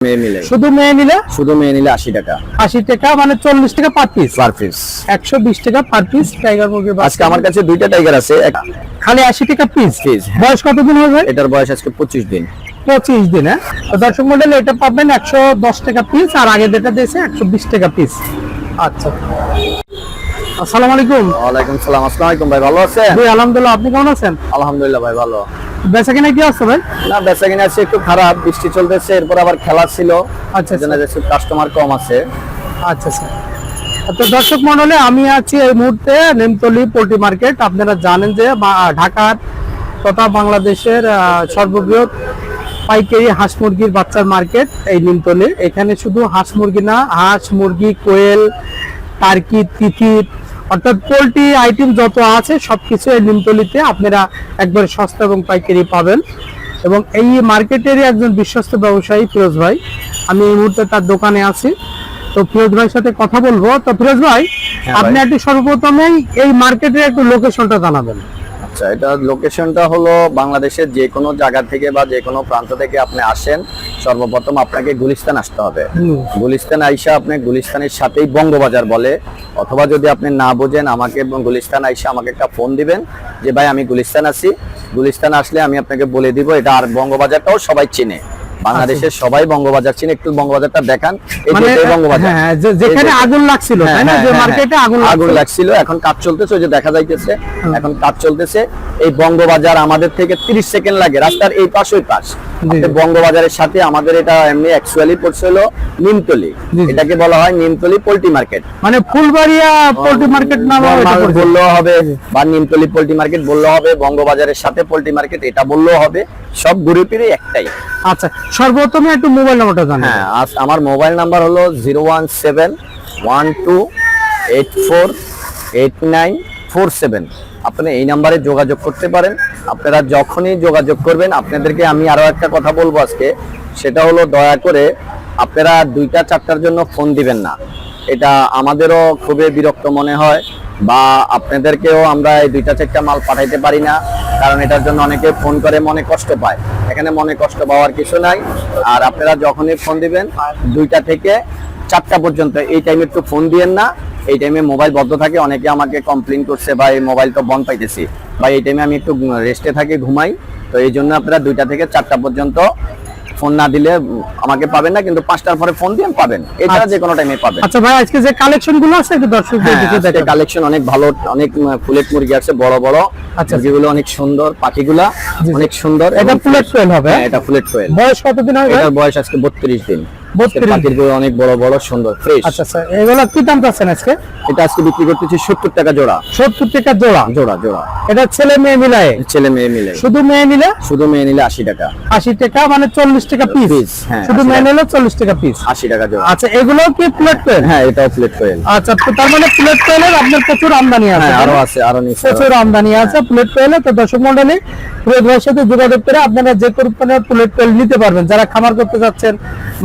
মেয়ে শুধু মেয়ে নিলে? শুধু মেয়ে নিলে আশি টাকা। আশি টাকা মানে চল্লিশ টাকা পার পিস পার পিস একশো বিশ টাকা পার পিস টাইগার মুরগির আজকে আমার কাছে দুইটা টাইগার আছে খালি আশি টাকা পিস Piece। বয়স কতদিন হবে এটার বয়স আজকে পঁচিশ দিন। পঁচিশ দিন হ্যাঁ? দর্শক এটা পাবেন একশো দশ টাকা পিস আর আগে যেটা দিয়েছে একশো বিশ টাকা পিস আচ্ছা। আসসালামু আলাইকুম। ওয়ালাইকুম সালাম আসসালামু আলাইকুম ভাই ভালো আছেন? আলহামদুলিল্লাহ আপনি কেমন আছেন? আলহামদুলিল্লাহ ভাই ভালো। বেচা কিনা কি আছে ভাই? না বেচা কিনা আছে একটু খারাপ বৃষ্টি চলতেছে এরপর আবার খেলা ছিল। আচ্ছা, জন্য কাস্টমার কম আছে। আচ্ছা স্যার তো দর্শক মন্ডলে আমি আছি এই মুহূর্তে নেমতলি পোল্ট্রি মার্কেট। আপনারা জানেন যে ঢাকার তথা বাংলাদেশের সর্ববৃহৎ পাইকারি হাঁস মুরগির বাচ্চার মার্কেট এই নিমতলি। এখানে শুধু হাঁস মুরগি না হাঁস মুরগি কোয়েল টার্কি তিথির অর্থাৎ পোলট্রি আইটেম যত আছে সবকিছু এই নিমতলিতে আপনারা একবার সস্তা এবং পাইকারি পাবেন। এবং এই মার্কেটেরই একজন বিশ্বস্ত ব্যবসায়ী ফিরোজ ভাই। আমি এই মুহূর্তে তার দোকানে আছি। তো ফিরোজ ভাইয়ের সাথে কথা বলব। তো ফিরোজ ভাই হ্যাঁ আপনি একটু সর্বপ্রথমেই এই মার্কেটের একটু লোকেশনটা জানাবেন। আচ্ছা এটা লোকেশনটা হলো বাংলাদেশের যে কোনো জায়গা থেকে বা যে কোনো প্রান্ত থেকে আপনি আসেন সর্বপ্রথম আপনাকে গুলিস্তান আসতে হবে। গুলিস্তান আইসা আপনি গুলিস্তানের সাথেই বঙ্গবাজার বলে। অথবা যদি আপনি না বোঝেন আমাকে গুলিস্তান আইসা আমাকে একটা ফোন দিবেন যে ভাই আমি গুলিস্তান আছি। গুলিস্তান আসলে আমি আপনাকে বলে দিব এটা আর বঙ্গবাজারটাও সবাই চিনে। বাংলাদেশের সবাই বঙ্গবাজার চিনে। একটু বঙ্গবাজারটা দেখান। মানে বঙ্গবাজার। হ্যাঁ যেখানে আগুন লাগছিল না? হ্যাঁ, হ্যাঁ, মার্কেটে হ্যাঁ। আগুন আগুন লাগছিল। লাগছিল এখন কাজ চলতেছে ওই যে দেখা যাইতেছে। এখন কাজ চলতেছে এই বঙ্গবাজার আমাদের থেকে 30 সেকেন্ড লাগে রাস্তার এই পাশ ওই পাশ। বঙ্গবাজারের সাথে আমাদের এটা এমনি অ্যাকচুয়ালি পড়ছে হলো নিমতলি। এটাকে বলা হয় নিমতলি পোল্ট্রি মার্কেট। মানে ফুলবাড়িয়া পোল্ট্রি মার্কেট পরিচিত। বললেও হবে বা নিমতলি পোল্ট্রি মার্কেট বললেও হবে বঙ্গবাজারের সাথে পোল্ট্রি মার্কেট এটা বললেও হবে সব ঘুরে ফিরে একটাই। আচ্ছা সর্বপ্রথমে একটু মোবাইল নাম্বারটা জানান। হ্যাঁ আমার মোবাইল নাম্বার হলো zero one seven one two eight four eight nine four seven আপনি এই নাম্বারে যোগাযোগ করতে পারেন। আপনারা যখনই যোগাযোগ করবেন, আপনাদেরকে আমি আরও একটা কথা বলব আজকে। সেটা হলো, দয়া করে আপনারা দুইটা চারটার জন্য ফোন দিবেন না। এটা আমাদেরও খুবই বিরক্ত মনে হয়। বা আপনাদেরকেও আমরা এই দুইটা চারটা মাল পাঠাইতে পারি না, কারণ এটার জন্য অনেকে ফোন করে মনে কষ্ট পায়। এখানে মনে কষ্ট পাওয়ার কিছু নাই। আর আপনারা যখনই ফোন দিবেন, দুইটা থেকে চারটা পর্যন্ত, এই টাইমে একটু ফোন দিয়েন না। এই টাইমে মোবাইল বন্ধ থাকে, অনেকে আমাকে কমপ্লেন করছে, ভাই মোবাইল তো বন্ধ পাইতেছি। বা এই টাইমে আমি একটু রেস্টে থাকি, ঘুমাই। তো এই জন্য আপনারা দুইটা থেকে চারটা পর্যন্ত ফোন না দিলে আমাকে পাবেন না কিন্তু পাঁচটার পরে ফোন দিয়ে পাবেন। এছাড়া যে কোনো টাইমে পাবেন। আচ্ছা ভাই আজকে যে কালেকশনগুলো আছে একটু দর্শকদের দিকে দেখান। কালেকশন অনেক ভালো অনেক ফুলেট মুরগি আছে বড় বড়। আচ্ছা। মুরগিগুলো অনেক সুন্দর পাখিগুলা। অনেক সুন্দর এটা ফুলেট কোয়েল হবে? হ্যাঁ, এটা ফুলেট কোয়েল বয়স কতদিন হবে এটার বয়স আজকে বত্রিশ দিন। 32 দিন। পাখিগুলো অনেক বড় বড় সুন্দর ফ্রেশ আচ্ছা স্যার এগুলো কি দাম চাচ্ছেন আজকে? এটা আজকে বিক্রি করতেছি সত্তর টাকা জোড়া। সত্তর টাকা জোড়া? জোড়া জোড়া। এটা ছেলে মেয়ে মিলায়ে? ছেলে মেয়ে মিলে। শুধু মেয়ে নিলে? শুধু মেয়ে নিলে আশি টাকা। আশি টাকা মানে চল্লিশ টাকা পিস হ্যাঁ, শুধু মেয়ে নিলে চল্লিশ টাকা পিস আশি টাকা জোড়া। আচ্ছা এগুলো কি প্লেট কোয়েল হ্যাঁ এটাও প্লেট কোয়েল আচ্ছা তার মানে প্লেট কোয়েলের আপনার প্রচুর আমদানি আছে হ্যাঁ আরও আছে আরও প্রচুর আমদানি আছে প্লেট কোয়েলে তো দর্শক মন্ডলী ভাইয়ের সাথে যোগাযোগ করে আপনারা যে কোনো প্লেট কোয়েল নিতে পারবেন। যারা খামার করতে যাচ্ছেন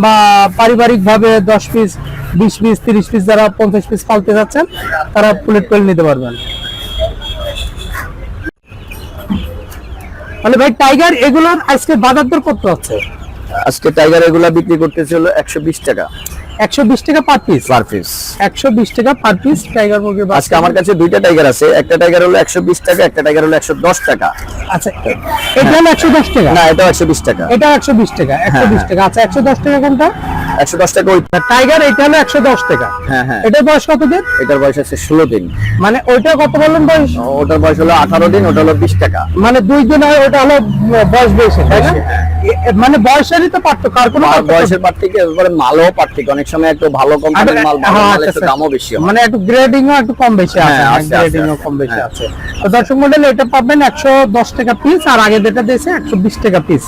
বা পারিবারিক ভাবে দশ পিস বিশ পিস তিরিশ পিস যারা পঞ্চাশ পিস পালতে যাচ্ছেন তারা প্লেট কোয়েল নিতে পারবেন। তাহলে ভাই টাইগার এগুলোর আজকে বাজার দর কত আছে? আজকে টাইগার এগুলা বিক্রি করতেছে হলো একশো বিশ টাকা। একশো বিশ টাকা পার পিস পার পিস একশো বিশ টাকা পার পিস টাইগার মুরগির আজকে আমার কাছে দুইটা টাইগার আছে একটা টাইগার হলো একশো বিশ টাকা একটা টাইগার হলো একশো দশ টাকা। আচ্ছা এটা হলো একশো দশ টাকা? না এটাও একশো বিশ টাকা। এটা একশো বিশ টাকা একশো বিশ টাকা। আচ্ছা একশো দশ টাকা কোনটা? একশো দশ টাকা টাইগার এটা হলো একশো দশ টাকা। হ্যাঁ হ্যাঁ। এটার বয়স কত দিন? এটার বয়স আছে ষোলো দিন। মানে ওইটা কত বললেন বয়স? ওটার বয়স হলো আঠারো দিন ওটা হলো বিশ টাকা। মানে দুই দিন হয় ওটা হলো বয়স বেশি তাই না? হ্যাঁ। মানে বয়সেরই তো পার্থক্য আর কোনো পার্থক্য বয়সের পার থেকে এবারে মালও পার থেকে অনেক সময় একটু ভালো কোম্পানির মাল ভালো হ্যাঁ, আচ্ছা, একটু দামও বেশি মানে একটু গ্রেডিং একটু কম বেশি আছে হ্যাঁ, আছে, আছে, গ্রেডিং আছে, কম বেশি। আছে। তো দর্শক মন্ডল এটা পাবেন একশো দশ টাকা পিস আর আগে যেটা দিয়েছে একশো বিশ টাকা পিস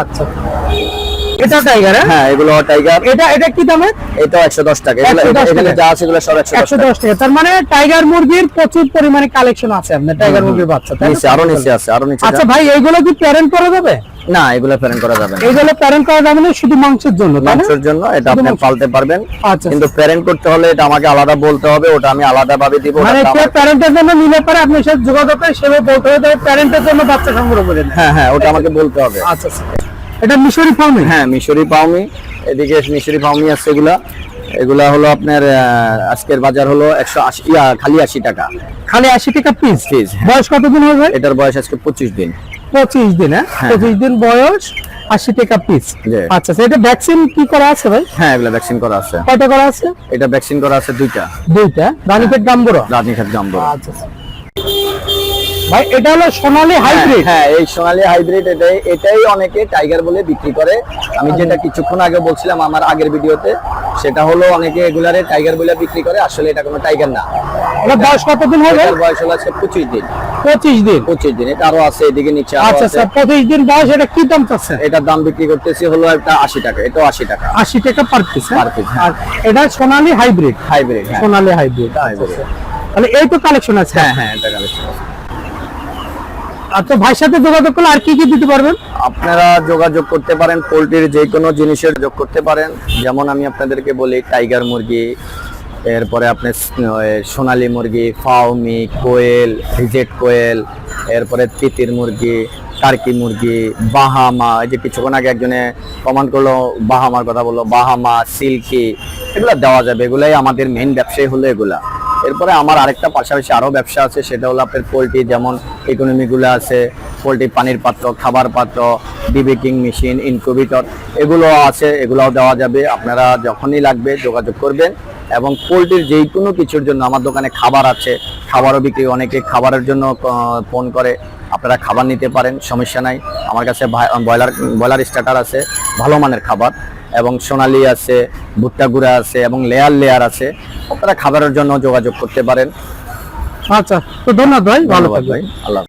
আচ্ছা। এটা টাইগার হ্যাঁ? এগুলো টাইগার এটা এটা কি দামে একশো দশ টাকা। এগুলো এখানে যা আছে এগুলো সব একশো দশ একশো টাকা। তার মানে টাইগার মুরগির প্রচুর পরিমাণে কালেকশন আছে আপনার টাইগার মুরগির বাচ্চা তাই নিচে আরও নিচে আছে আরও নিচে আচ্ছা ভাই এইগুলো কি প্যারেন্ট করা যাবে? না এগুলো প্যারেন্ট করা যাবে না। এইগুলো প্যারেন্ট করা যাবে না শুধু মাংসের জন্য মাংসের জন্য এটা আপনি। পালতে পারবেন। আচ্ছা। কিন্তু প্যারেন্ট করতে হলে এটা আমাকে আলাদা বলতে হবে ওটা আমি আলাদা ভাবে দিব মানে প্যারেন্টের জন্য নিলে পরে আপনার সাথে যোগাযোগ করে সেভাবে বলতে হবে প্যারেন্টের জন্য বাচ্চা সংগ্রহ হ্যাঁ হ্যাঁ ওটা আমাকে বলতে হবে। আচ্ছা আচ্ছা। এটা মিশরি ফার্মে হ্যাঁ মিশরি পাওমি। এদিকে মিশরি ফাউমি আছে এগুলা। এগুলা হলো আপনার আজকের বাজার হলো একশো আশি খালি আশি টাকা। খালি আশি টাকা পিস Piece, হ্যাঁ। বয়স কতদিন হবে? এটার বয়স আজকে পঁচিশ দিন। পঁচিশ দিন হ্যাঁ? হ্যাঁ। পঁচিশ দিন বয়স আশি টাকা পিস আচ্ছা আচ্ছা, এটা ভ্যাকসিন কি করা আছে ভাই? হ্যাঁ এগুলা ভ্যাকসিন করা আছে। কয়টা করা আছে? এটা ভ্যাকসিন করা আছে দুইটা। দুইটা। রানীপেট গাম্বুরা রাজনীখাত জাম্বো আচ্ছা আচ্ছা। ভাই এটা হলো সোনালী হাইব্রিড। হ্যাঁ এই সোনালী হাইব্রিড এটাই এটাই অনেকে টাইগার বলে বিক্রি করে। আমি যেটা কিছুক্ষণ আগে বলছিলাম আমার আগের ভিডিওতে সেটা হলো অনেকে এগুলারে টাইগার বলে বিক্রি করে আসলে এটা কোনো টাইগার না। এটা বয়স কতদিন হবে? বয়স হলো আজকে পঁচিশ দিন। পঁচিশ দিন? পঁচিশ দিন এটা আরও আছে এদিকে নিচে আচ্ছা আছে। আচ্ছা পঁচিশ দিন বয়স এটা কি দাম চাচ্ছে? এটার দাম বিক্রি করতেছি হলো একটা আশি টাকা এটাও আশি টাকা। আশি টাকা পার পিস piece, হ্যাঁ। আর এটা সোনালী হাইব্রিড? হাইব্রিড হ্যাঁ। Sonali hybrid hybrid। তাহলে এই তো কালেকশন আছে। হ্যাঁ হ্যাঁ এটা কালেকশন আচ্ছা ভাইয়ের সাথে যোগাযোগ করলে আর কি কি দিতে পারবেন? আপনারা যোগাযোগ করতে পারেন, পোলট্রির যে কোনো জিনিসের যোগ করতে পারেন। যেমন আমি আপনাদেরকে বলি, টাইগার মুরগি, এরপরে আপনি সোনালী মুরগি ফাউমি কোয়েল ভিজেট কোয়েল, এরপরে তিতির মুরগি, টার্কি মুরগি, বাহামা। এই যে কিছুক্ষণ আগে একজনে কমান্ড করল, বাহামার কথা বলল, বাহামা, সিল্কি, এগুলো দেওয়া যাবে। এগুলাই আমাদের মেইন ব্যবসায়ী হলো এগুলা। এরপরে আমার আরেকটা পাশাপাশি আরও ব্যবসা আছে, সেটা হলো আপনার পোলট্রি, যেমন ইকোনমিগুলো আছে, পোলট্রি পানির পাত্র, খাবার পাত্র ডিবেকিং মেশিন ইনকিউবেটর এগুলো আছে, এগুলোও দেওয়া যাবে। আপনারা যখনই লাগবে যোগাযোগ করবেন এবং পোলট্রির যেই কোনো কিছুর জন্য, আমার দোকানে খাবার আছে, খাবারও বিক্রি, অনেকে খাবারের জন্য ফোন করে, আপনারা খাবার নিতে পারেন, সমস্যা নাই। আমার কাছে ব্রয়লার ব্রয়লার স্টার্টার আছে, ভালো মানের খাবার। এবং সোনালি আছে ভুট্টা গুঁড়া আছে এবং লেয়ার লেয়ার আছে। আপনারা খাবারের জন্য যোগাযোগ করতে পারেন। আচ্ছা তো ধন্যবাদ ভাই ভালো ভাই আল্লাহ।